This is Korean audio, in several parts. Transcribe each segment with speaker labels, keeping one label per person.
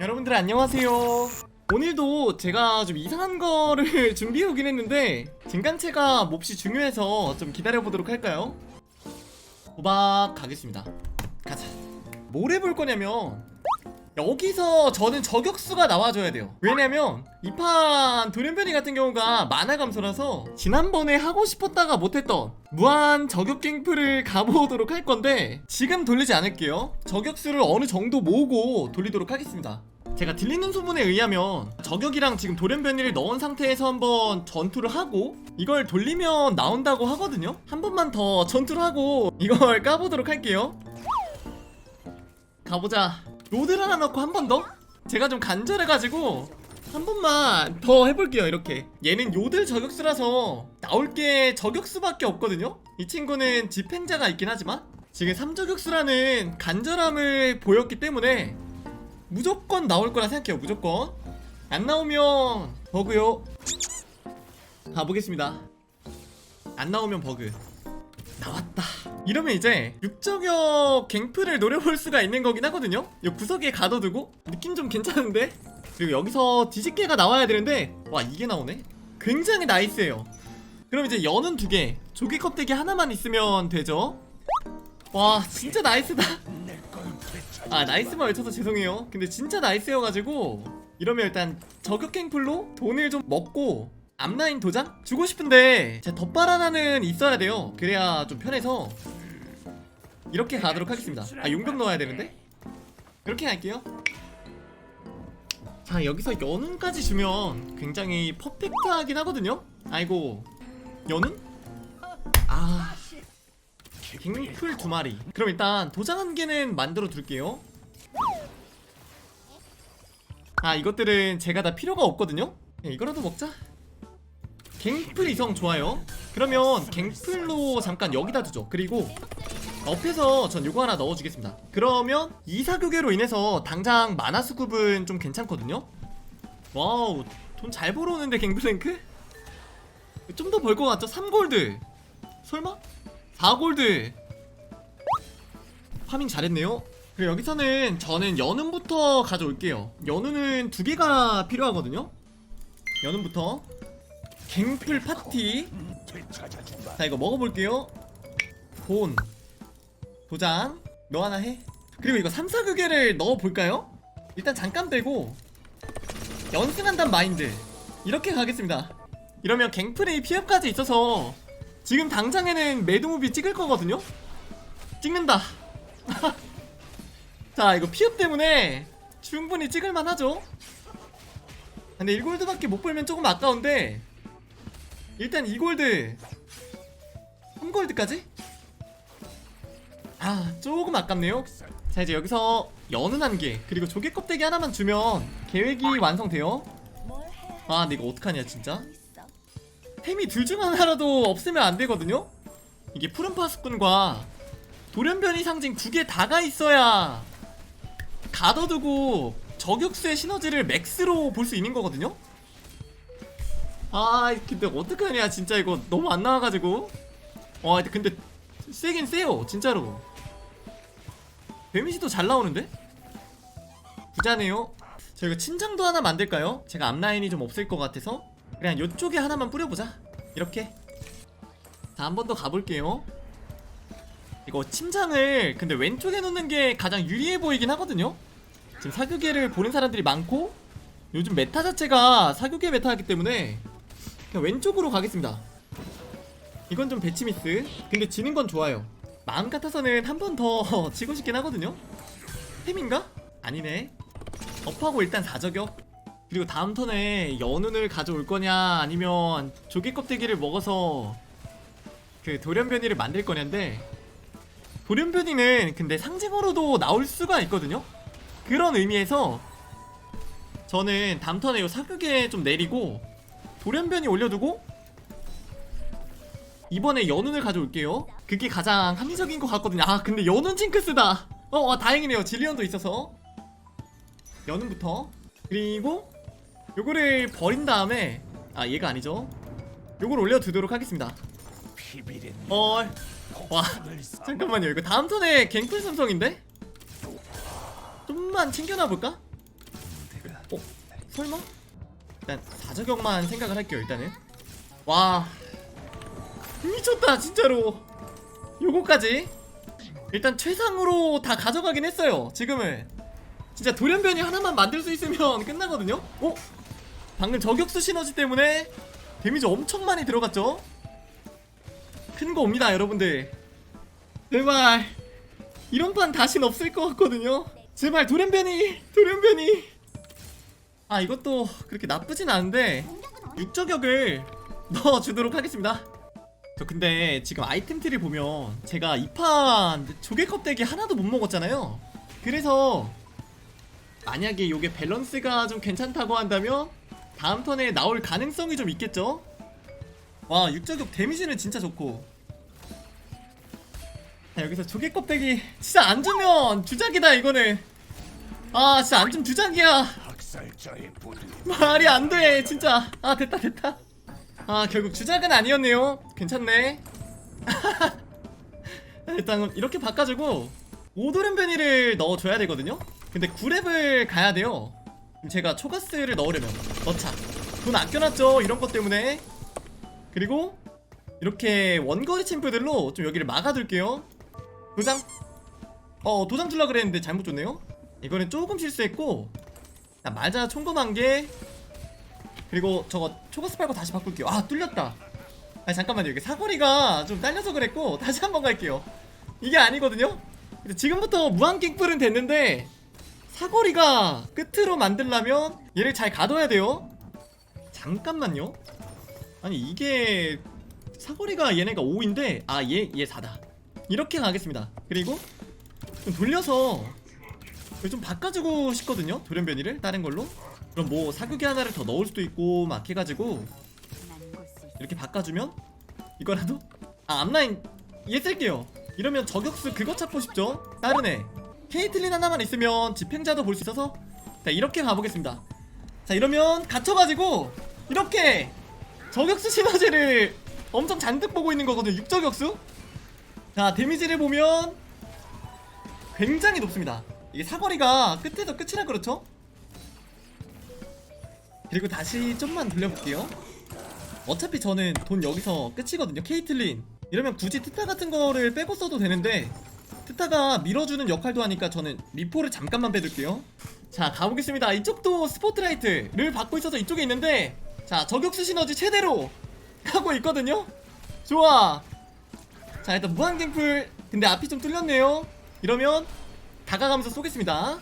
Speaker 1: 여러분들 안녕하세요. 오늘도 제가 좀 이상한 거를 준비해 오긴 했는데 진간체가 몹시 중요해서 좀 기다려 보도록 할까요? 호박 가겠습니다. 가자. 뭘 해볼 거냐면 여기서 저는 저격수가 나와줘야 돼요. 왜냐면 이 판 돌연변이 같은 경우가 만화 감소라서 지난번에 하고 싶었다가 못했던 무한 저격 갱프를 가보도록 할 건데 지금 돌리지 않을게요. 저격수를 어느 정도 모으고 돌리도록 하겠습니다. 제가 들리는 소문에 의하면 저격이랑 지금 돌연변이를 넣은 상태에서 한번 전투를 하고 이걸 돌리면 나온다고 하거든요. 한 번만 더 전투를 하고 이걸 까보도록 할게요. 가보자. 로드를 하나 넣고 한 번 더? 제가 좀 간절해가지고 한 번만 더 해볼게요 이렇게. 얘는 요들 저격수라서 나올 게 저격수밖에 없거든요? 이 친구는 집행자가 있긴 하지만 지금 3저격수라는 간절함을 보였기 때문에 무조건 나올 거라 생각해요 무조건. 안 나오면 버그요. 가보겠습니다. 안 나오면 버그. 나왔다. 이러면 이제 육저격 갱플을 노려볼 수가 있는 거긴 하거든요. 이 구석에 가둬두고 느낌 좀 괜찮은데? 그리고 여기서 뒤집개가 나와야 되는데 와 이게 나오네. 굉장히 나이스해요. 그럼 이제 연은 두 개, 조개 껍데기 하나만 있으면 되죠. 와 진짜 나이스다. 아 나이스만 외쳐서 죄송해요. 근데 진짜 나이스여가지고 이러면 일단 저격 갱플로 돈을 좀 먹고 앞라인 도장? 주고 싶은데 제 덧발 하나는 있어야 돼요 그래야 좀 편해서 이렇게 가도록 하겠습니다. 아 용병 넣어야 되는데? 이렇게 갈게요. 자 여기서 연운까지 주면 굉장히 퍼펙트하긴 하거든요. 아이고 연운? 아 갱풀 두 마리. 그럼 일단 도장 한 개는 만들어 둘게요. 아 이것들은 제가 다 필요가 없거든요. 네, 이거라도 먹자. 갱플 이성 좋아요. 그러면 갱플로 잠깐 여기다 두죠. 그리고 옆에서 전 요거 하나 넣어주겠습니다. 그러면 이사교계로 인해서 당장 만화 수급은 좀 괜찮거든요? 와우 돈 잘 벌어오는데 갱플랭크? 좀 더 벌 것 같죠? 3골드. 설마? 4골드. 파밍 잘했네요. 그리고 여기서는 저는 연운부터 가져올게요. 연운은 두 개가 필요하거든요? 연운부터. 갱플 파티. 자 이거 먹어볼게요. 본 도장 너 하나 해 그리고 이거 3, 4교계를 넣어볼까요? 일단 잠깐 빼고 연승한단 마인드 이렇게 가겠습니다 이러면 갱플의 피업까지 있어서 지금 당장에는 매드무비 찍을 거거든요? 찍는다 자 이거 피업 때문에 충분히 찍을만 하죠 근데 1골드밖에 못 벌면 조금 아까운데 일단 2골드 3골드까지? 아 조금 아깝네요. 자 이제 여기서 연은 한개 그리고 조개 껍데기 하나만 주면 계획이 완성돼요. 아 근데 이거 어떡하냐 진짜? 템이 둘 중 하나라도 없으면 안 되거든요? 이게 푸른 파수꾼과 돌연변이 상징 두 개 다가 있어야 가둬두고 저격수의 시너지를 맥스로 볼 수 있는 거거든요? 아 근데 어떡하냐 진짜 이거 너무 안 나와가지고. 와 근데 세긴 세요 진짜로 데미지도 잘 나오는데? 부자네요. 저 이거 친장도 하나 만들까요? 제가 앞라인이 좀 없을 것 같아서 그냥 요쪽에 하나만 뿌려보자. 이렇게. 자 한 번 더 가볼게요. 이거 침장을 근데 왼쪽에 놓는 게 가장 유리해 보이긴 하거든요. 지금 사교계를 보는 사람들이 많고 요즘 메타 자체가 사교계 메타이기 때문에 그냥 왼쪽으로 가겠습니다. 이건 좀 배치미스. 근데 지는 건 좋아요 마음 같아서는 한 번 더 치고 싶긴 하거든요. 햄인가? 아니네. 업하고 일단 4저격 그리고 다음 턴에 연운을 가져올 거냐 아니면 조개 껍데기를 먹어서 그 돌연변이를 만들 거냐인데 돌연변이는 근데 상징으로도 나올 수가 있거든요? 그런 의미에서 저는 다음 턴에 요 사극에 좀 내리고 돌연변이 올려두고 이번에 연운을 가져올게요 그게 가장 합리적인 것 같거든요. 아 근데 연운 징크스다. 어, 와 다행이네요. 질리언도 있어서. 연운부터. 그리고 요거를 버린 다음에 아 얘가 아니죠. 요걸 올려두도록 하겠습니다. 어... 와 잠깐만요. 이거 다음 턴에 갱플 삼성인데? 좀만 챙겨놔볼까? 설마? 일단 사저격만 생각을 할게요 일단은. 와 미쳤다 진짜로 요거까지. 일단 최상으로 다 가져가긴 했어요 지금은. 진짜 돌연변이 하나만 만들 수 있으면 끝나거든요? 어? 방금 저격수 시너지 때문에 데미지 엄청 많이 들어갔죠? 큰 거 옵니다 여러분들. 제발. 이런 판 다신 없을 것 같거든요? 제발 돌연변이 돌연변이. 아 이것도 그렇게 나쁘진 않은데 육저격을 넣어주도록 하겠습니다 저 근데 지금 아이템 트를 보면 제가 이 판 조개 껍데기 하나도 못 먹었잖아요. 그래서 만약에 요게 밸런스가 좀 괜찮다고 한다면 다음 턴에 나올 가능성이 좀 있겠죠? 와 육저격 데미지는 진짜 좋고. 자 여기서 조개 껍데기 진짜 안 주면 주작이다 이거는. 아 진짜 안 주면 주작이야. 말이 안 돼 진짜. 아 됐다 됐다 아 결국 주작은 아니었네요. 괜찮네. 일단 이렇게 바꿔주고 오도른변이를 넣어줘야 되거든요. 근데 9랩을 가야 돼요. 제가 초가스를 넣으려면. 넣자. 돈 아껴놨죠 이런 것 때문에. 그리고 이렇게 원거리 챔프들로 좀 여기를 막아둘게요. 도장. 어 도장 줄라 그랬는데 잘못 줬네요. 이거는 조금 실수했고. 자, 맞아 총검한 게 그리고 저거 초가스 빨고 다시 바꿀게요. 아 뚫렸다. 아 잠깐만요. 이게 사거리가 좀 딸려서 그랬고 다시 한번 갈게요. 이게 아니거든요? 근데 지금부터 무한 갱플은 됐는데 사거리가 끝으로 만들려면 얘를 잘 가둬야 돼요. 잠깐만요. 아니 이게 사거리가 얘네가 5인데 아 얘 얘 4다. 이렇게 가겠습니다. 그리고 좀 돌려서 좀 바꿔주고 싶거든요? 돌연변이를? 다른 걸로? 그럼 뭐 사교기 하나를 더 넣을 수도 있고 막 해가지고 이렇게 바꿔주면? 이거라도? 아 앞라인 얘 쓸게요. 이러면 저격수 그거 찾고 싶죠? 다른 애 케이틀린 하나만 있으면 집행자도 볼 수 있어서? 자 이렇게 가보겠습니다. 자 이러면 갇혀가지고 이렇게 저격수 시너지를 엄청 잔뜩 보고 있는 거거든요 육저격수? 자 데미지를 보면 굉장히 높습니다 이게 사거리가 끝에서 끝이라 그렇죠? 그리고 다시 좀만 돌려볼게요. 어차피 저는 돈 여기서 끝이거든요 케이틀린. 이러면 굳이 트타 같은 거를 빼고 써도 되는데 트타가 밀어주는 역할도 하니까 저는 미포를 잠깐만 빼둘게요. 자 가보겠습니다. 이쪽도 스포트라이트를 받고 있어서 이쪽에 있는데 자 저격수 시너지 최대로 하고 있거든요? 좋아. 자 일단 무한갱플. 근데 앞이 좀 뚫렸네요. 이러면 다가가면서 쏘겠습니다.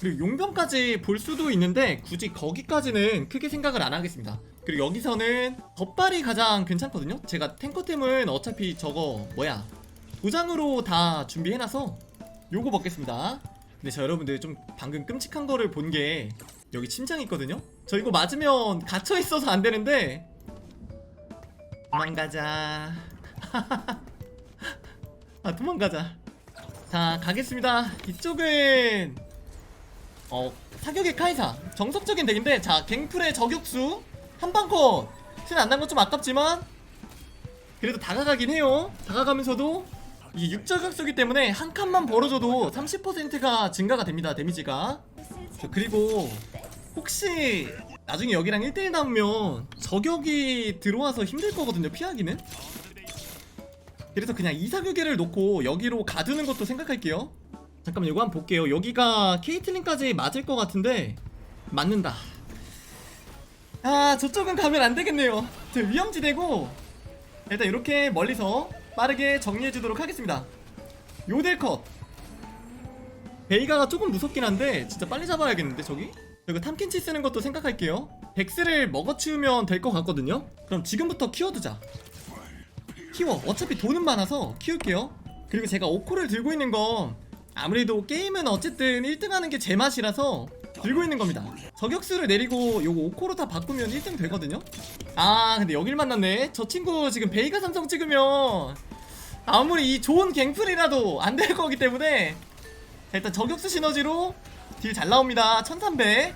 Speaker 1: 그리고 용병까지 볼 수도 있는데 굳이 거기까지는 크게 생각을 안 하겠습니다. 그리고 여기서는 덧발이 가장 괜찮거든요? 제가 탱커템은 어차피 저거 뭐야 도장으로 다 준비해놔서 요거 먹겠습니다. 근데 저 여러분들 좀 방금 끔찍한 거를 본 게 여기 침장이 있거든요? 저 이거 맞으면 갇혀있어서 안 되는데 도망가자. 아 도망가자 자 가겠습니다. 이쪽은 어 사격의 카이사. 정석적인 덱인데 자 갱플의 저격수. 한방컷. 실안 난 건 좀 아깝지만 그래도 다가가긴 해요. 다가가면서도 이게 육저격수기 때문에 한 칸만 벌어줘도 30%가 증가가 됩니다 데미지가. 저 그리고 혹시 나중에 여기랑 1대1 나오면 저격이 들어와서 힘들 거거든요 피하기는 그래서 그냥 이사교계를 놓고 여기로 가두는 것도 생각할게요. 잠깐만 이거 한번 볼게요. 여기가 케이틀린까지 맞을 것 같은데 맞는다. 아 저쪽은 가면 안 되겠네요. 저 위험지대고 일단 이렇게 멀리서 빠르게 정리해 주도록 하겠습니다. 요델컷. 베이가가 조금 무섭긴 한데 진짜 빨리 잡아야겠는데 저기? 그리고 탐켄치 쓰는 것도 생각할게요. 백스를 먹어치우면 될 것 같거든요? 그럼 지금부터 키워두자 키워. 어차피 돈은 많아서 키울게요. 그리고 제가 오코를 들고 있는 건 아무래도 게임은 어쨌든 1등 하는 게 제 맛이라서 들고 있는 겁니다. 저격수를 내리고 요거 오코로 다 바꾸면 1등 되거든요? 아 근데 여길 만났네. 저 친구 지금 베이가 삼성 찍으면 아무리 이 좋은 갱플이라도 안 될 거기 때문에 자, 일단 저격수 시너지로 딜 잘 나옵니다. 1300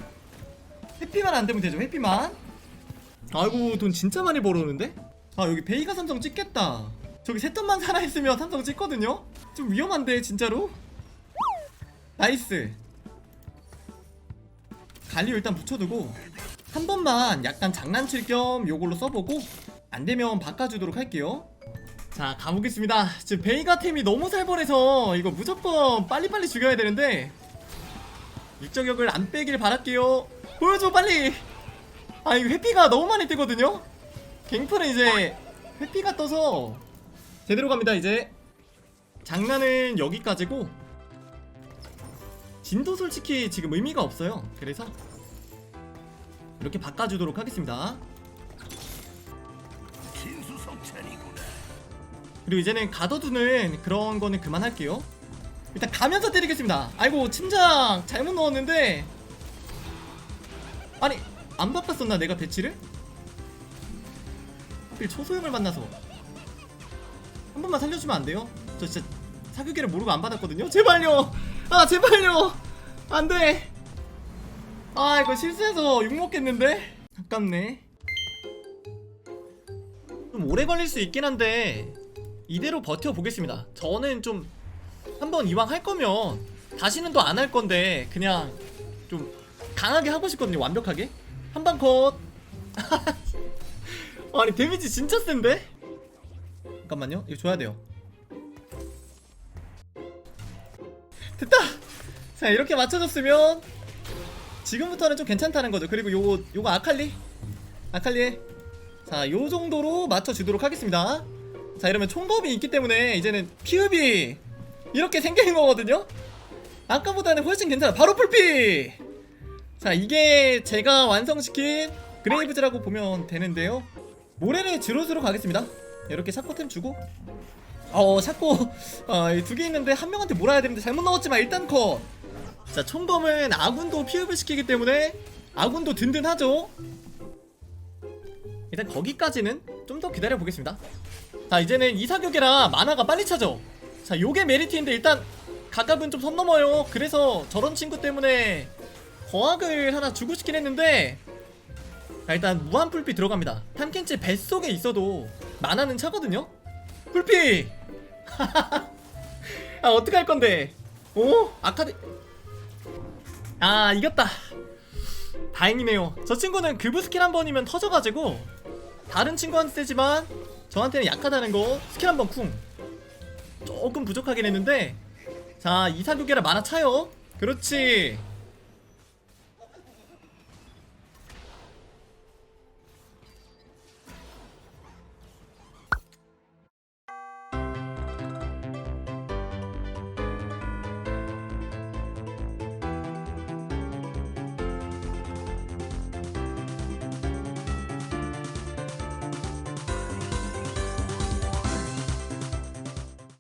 Speaker 1: 회피만 안 되면 되죠 회피만. 아이고 돈 진짜 많이 벌어오는데 아 여기 베이가 삼성 찍겠다 저기 세 턴만 살아있으면 삼성 찍거든요 좀 위험한데 진짜로 나이스 갈리오 일단 붙여두고 한 번만 약간 장난칠 겸 요걸로 써보고 안 되면 바꿔주도록 할게요. 자 가보겠습니다. 지금 베이가 템이 너무 살벌해서 이거 무조건 빨리빨리 죽여야 되는데 육저격을 안 빼길 바랄게요. 보여줘 빨리. 아 이거 회피가 너무 많이 뜨거든요. 갱플은 이제 회피가 떠서 제대로 갑니다 이제. 장난은 여기까지고 진도 솔직히 지금 의미가 없어요. 그래서 이렇게 바꿔주도록 하겠습니다. 그리고 이제는 가둬두는 그런 거는 그만할게요. 일단 가면서 때리겠습니다. 아이고 침장 잘못 넣었는데 아니 안 바꿨었나 내가 배치를? 하필 초소형을 만나서 한 번만 살려주면 안 돼요? 저 진짜 사교계를 모르고 안 받았거든요. 제발요. 아 제발요. 안 돼. 아 이거 실수해서 욕 먹겠는데? 아깝네. 좀 오래 걸릴 수 있긴 한데 이대로 버텨 보겠습니다. 저는 좀 한번 이왕 할 거면 다시는 또 안 할 건데 그냥 좀 강하게 하고 싶거든요. 완벽하게 한방 컷. 아니 데미지 진짜 센데? 잠깐만요. 이거 줘야 돼요. 됐다. 자 이렇게 맞춰줬으면 지금부터는 좀 괜찮다는 거죠. 그리고 요거 요거 아칼리 아칼리 자, 요 정도로 맞춰주도록 하겠습니다. 자, 이러면 총검이 있기 때문에 이제는 피읍이 이렇게 생기는 거거든요? 아까보다는 훨씬 괜찮아. 바로 풀피! 자, 이게 제가 완성시킨 그레이브즈라고 보면 되는데요. 모래를 주로수로 가겠습니다. 이렇게 샤코템 주고. 어, 샤코, 어, 두개 있는데 한 명한테 몰아야 되는데 잘못 넣었지만 일단 컷! 자, 총검은 아군도 피읍을 시키기 때문에 아군도 든든하죠? 일단 거기까지는 좀 더 기다려 보겠습니다. 자 이제는 이사격이라 만화가 빨리 차죠. 자 요게 메리트인데 일단 각각은 좀 선 넘어요. 그래서 저런 친구 때문에 거학을 하나 주고 싶긴 했는데 자, 일단 무한 풀피 들어갑니다. 탐켄치 뱃속에 있어도 만화는 차거든요. 풀피. 아 어떡할 건데? 오 아카데. 아 이겼다. 다행이네요. 저 친구는 그브 스킬 한 번이면 터져가지고 다른 친구한테 세지만 저한테는 약하다는 거 스킬 한 번 쿵 조금 부족하긴 했는데 자 이사교계라 만화 차요 그렇지